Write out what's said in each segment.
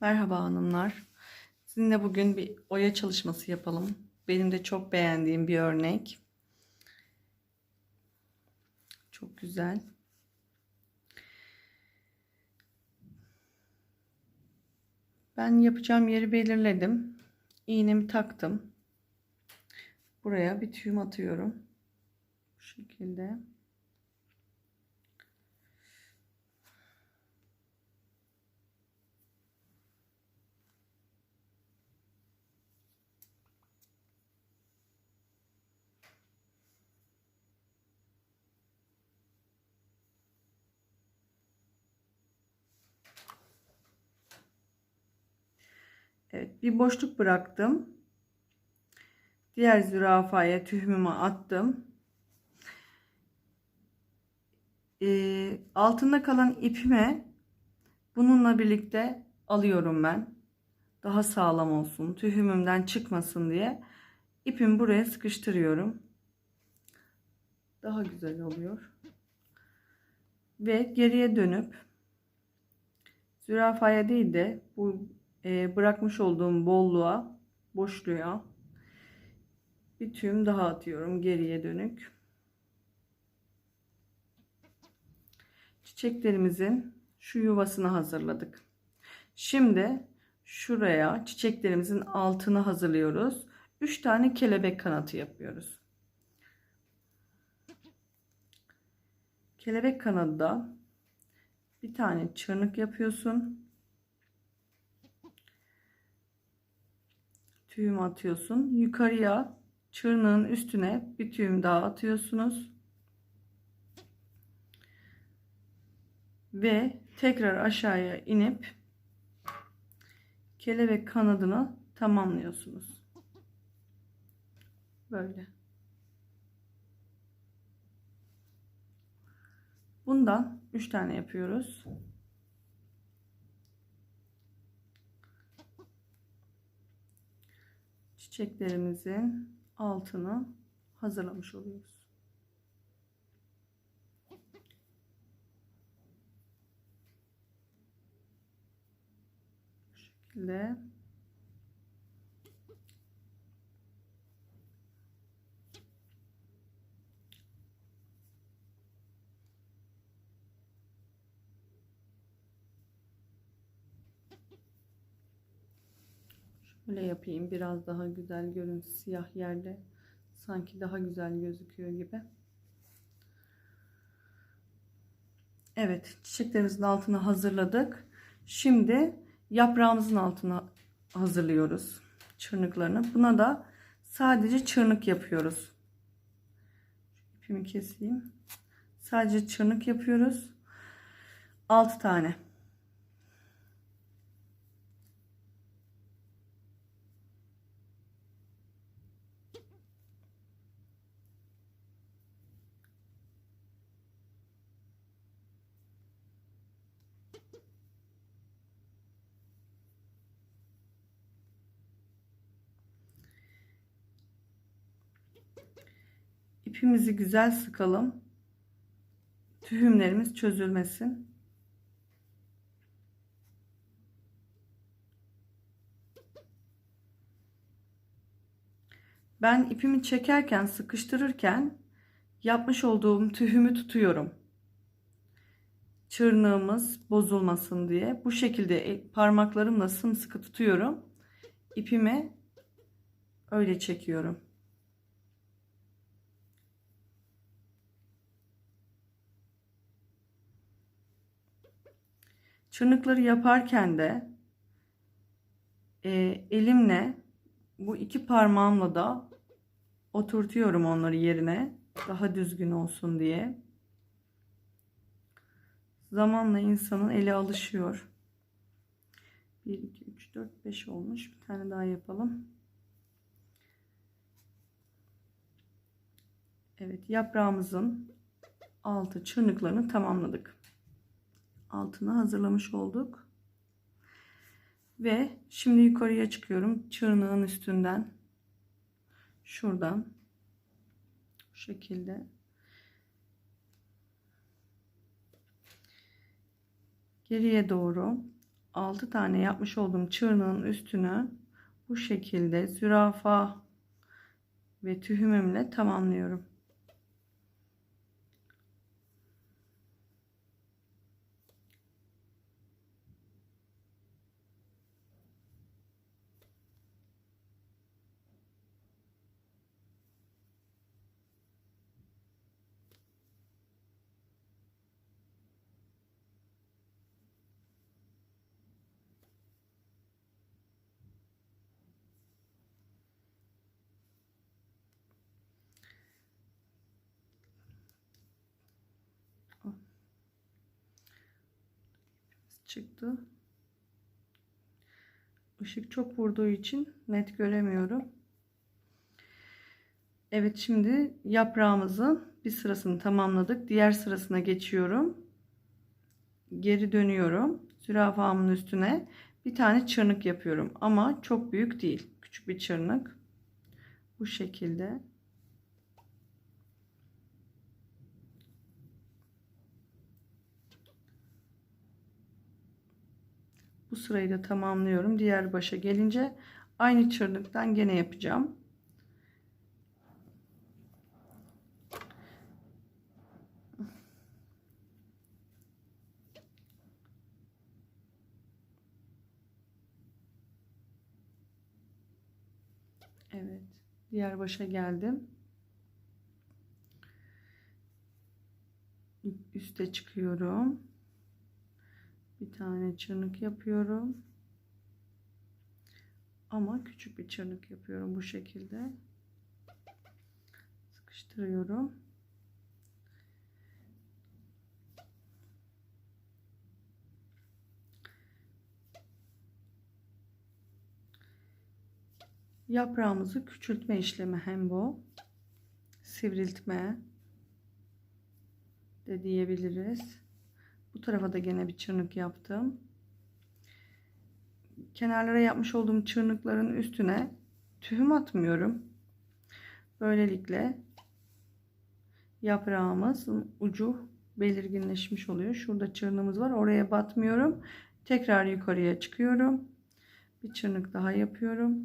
Merhaba hanımlar. Sizinle bugün bir oya çalışması yapalım. Benim de çok beğendiğim bir örnek. Çok güzel. Ben yapacağım yeri belirledim. İğnemi taktım. Buraya bir tüyüm atıyorum. Bu şekilde. Evet, bir boşluk bıraktım. Diğer zürafaya tühmümü attım. Ee, altında kalan ipime bununla birlikte alıyorum ben. Daha sağlam olsun, tühümümden çıkmasın diye ipimi buraya sıkıştırıyorum. Daha güzel oluyor. Ve geriye dönüp zürafaya değil de bu bırakmış olduğum bolluğa, boşluğa bir tüm daha atıyorum geriye dönük. Çiçeklerimizin şu yuvasını hazırladık. Şimdi şuraya çiçeklerimizin altını hazırlıyoruz. 3 tane kelebek kanatı yapıyoruz. Kelebek kanadı da bir tane çırnık yapıyorsun. Tüyüm atıyorsun. Yukarıya çırnığın üstüne bir tüyüm daha atıyorsunuz. Ve tekrar aşağıya inip kelebek kanadını tamamlıyorsunuz. Böyle. Bundan 3 tane yapıyoruz. Çiçeklerimizin altını hazırlamış oluyoruz. Bu şekilde Şöyle yapayım biraz daha güzel görün siyah yerde sanki daha güzel gözüküyor gibi. Evet çiçeklerimizin altını hazırladık. Şimdi yaprağımızın altına hazırlıyoruz çırnıklarını. Buna da sadece çırnık yapıyoruz. İpimi keseyim. Sadece çırnık yapıyoruz. 6 tane. İpimizi güzel sıkalım. Tühümlerimiz çözülmesin. Ben ipimi çekerken, sıkıştırırken yapmış olduğum tühümü tutuyorum. Çırnığımız bozulmasın diye. Bu şekilde parmaklarımla sımsıkı tutuyorum. İpimi öyle çekiyorum. Çırnıkları yaparken de e, elimle bu iki parmağımla da oturtuyorum onları yerine daha düzgün olsun diye. Zamanla insanın eli alışıyor. 1, 2, 3, 4, 5 olmuş. Bir tane daha yapalım. Evet yaprağımızın altı çırnıklarını tamamladık altına hazırlamış olduk. Ve şimdi yukarıya çıkıyorum. Çırnağın üstünden. Şuradan. Bu şekilde. Geriye doğru 6 tane yapmış olduğum çırnağın üstünü bu şekilde zürafa ve tühümümle tamamlıyorum. Çıktı. Işık çok vurduğu için net göremiyorum. Evet şimdi yaprağımızın bir sırasını tamamladık. Diğer sırasına geçiyorum. Geri dönüyorum. Zürafamın üstüne bir tane çırnık yapıyorum. Ama çok büyük değil. Küçük bir çırnık. Bu şekilde. Bu sırayı da tamamlıyorum. Diğer başa gelince aynı çırnıktan gene yapacağım. Evet. Diğer başa geldim. Üste çıkıyorum bir tane çırnık yapıyorum. Ama küçük bir çırnık yapıyorum bu şekilde. Sıkıştırıyorum. Yaprağımızı küçültme işlemi hem bu sivriltme de diyebiliriz bu tarafa da gene bir çırnık yaptım. Kenarlara yapmış olduğum çırnıkların üstüne tühüm atmıyorum. Böylelikle yaprağımızın ucu belirginleşmiş oluyor. Şurada çırnığımız var. Oraya batmıyorum. Tekrar yukarıya çıkıyorum. Bir çırnık daha yapıyorum.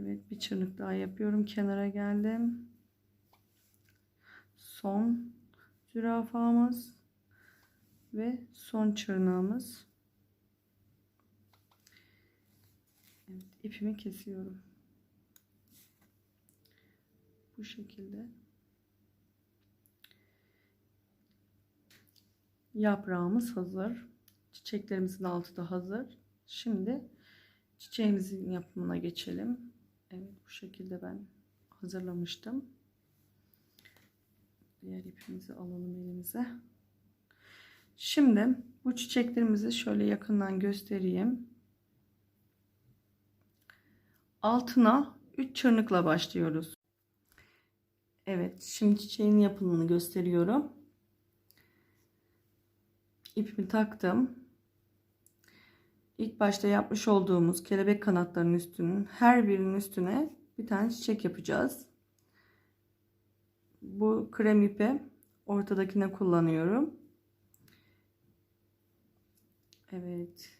Evet bir çırpık daha yapıyorum. Kenara geldim. Son zürafamız ve son çırnağımız. Evet, ipimi kesiyorum. Bu şekilde. Yaprağımız hazır. Çiçeklerimizin altı da hazır. Şimdi çiçeğimizin yapımına geçelim. Evet bu şekilde ben hazırlamıştım. Diğer ipimizi alalım elimize. Şimdi bu çiçeklerimizi şöyle yakından göstereyim. Altına 3 çırnıkla başlıyoruz. Evet şimdi çiçeğin yapımını gösteriyorum. İpimi taktım. İlk başta yapmış olduğumuz kelebek kanatlarının üstünün her birinin üstüne bir tane çiçek yapacağız. Bu krem ipi ortadakine kullanıyorum. Evet.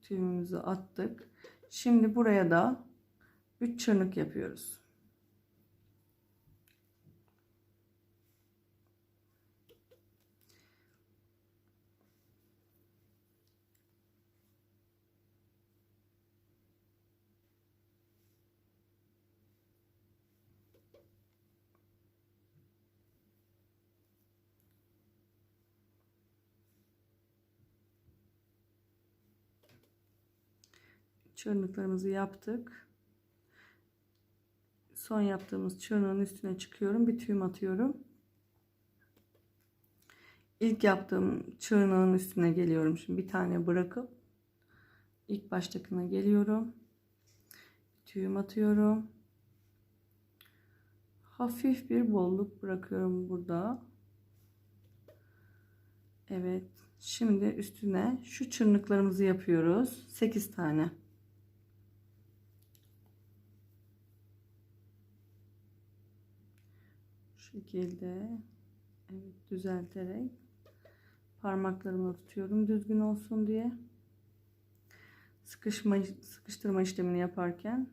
Tüyümüzü attık. Şimdi buraya da 3 çırnık yapıyoruz. Çırnıklarımızı yaptık. Son yaptığımız çırnığın üstüne çıkıyorum. Bir tüyüm atıyorum. İlk yaptığım çırnağın üstüne geliyorum. Şimdi bir tane bırakıp ilk baştakine geliyorum. Tüyüm atıyorum. Hafif bir bolluk bırakıyorum burada. Evet. Şimdi üstüne şu çırnıklarımızı yapıyoruz. 8 tane. Şekilde evet düzelterek parmaklarımla tutuyorum düzgün olsun diye. Sıkışma sıkıştırma işlemini yaparken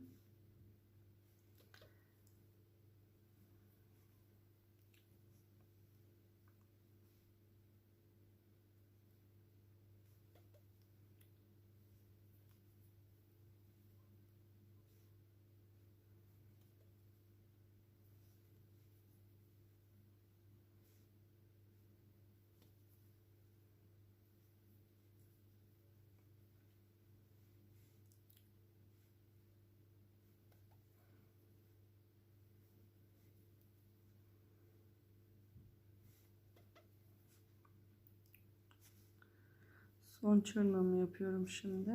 Son çırnağımı yapıyorum şimdi.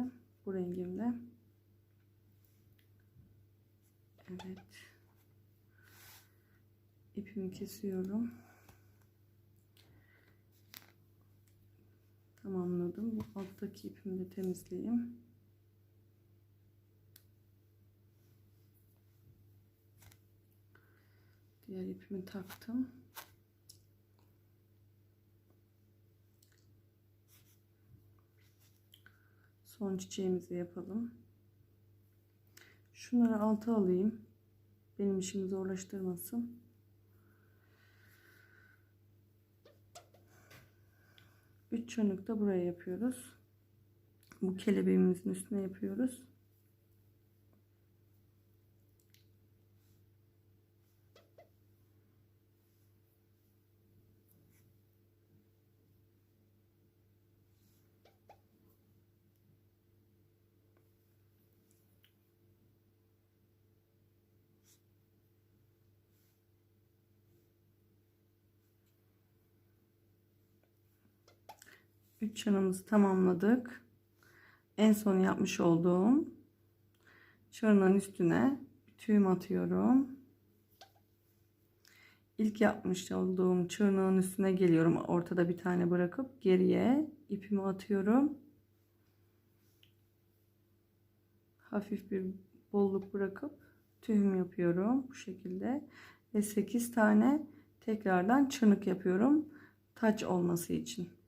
Bu rengimle. Evet. İpimi kesiyorum. Tamamladım. Bu alttaki ipimi de temizleyeyim. Diğer ipimi taktım. Son çiçeğimizi yapalım. Şunları alta alayım. Benim işimi zorlaştırmasın. Üç çönük de buraya yapıyoruz. Bu kelebeğimizin üstüne yapıyoruz. Üç çanımızı tamamladık. En son yapmış olduğum çarının üstüne tüyüm atıyorum. İlk yapmış olduğum çırnağın üstüne geliyorum. Ortada bir tane bırakıp geriye ipimi atıyorum. Hafif bir bolluk bırakıp tüyüm yapıyorum bu şekilde ve 8 tane tekrardan çırnık yapıyorum taç olması için.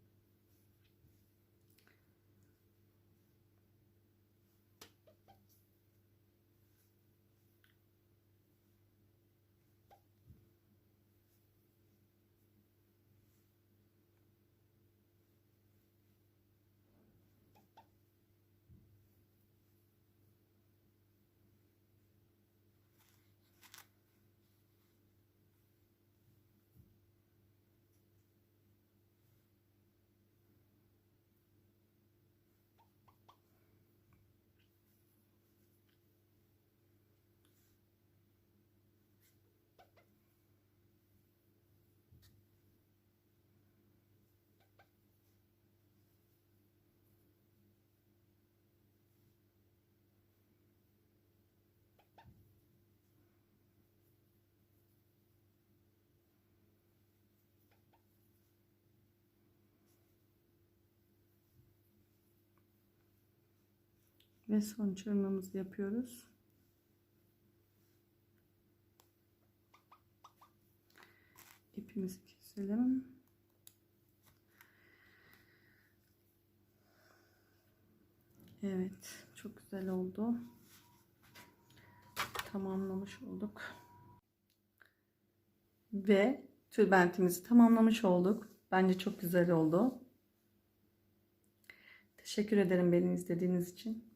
Ve son çırmamızı yapıyoruz. İpimizi keselim. Evet, çok güzel oldu. Tamamlamış olduk. Ve tülbentimizi tamamlamış olduk. Bence çok güzel oldu. Teşekkür ederim beni izlediğiniz için.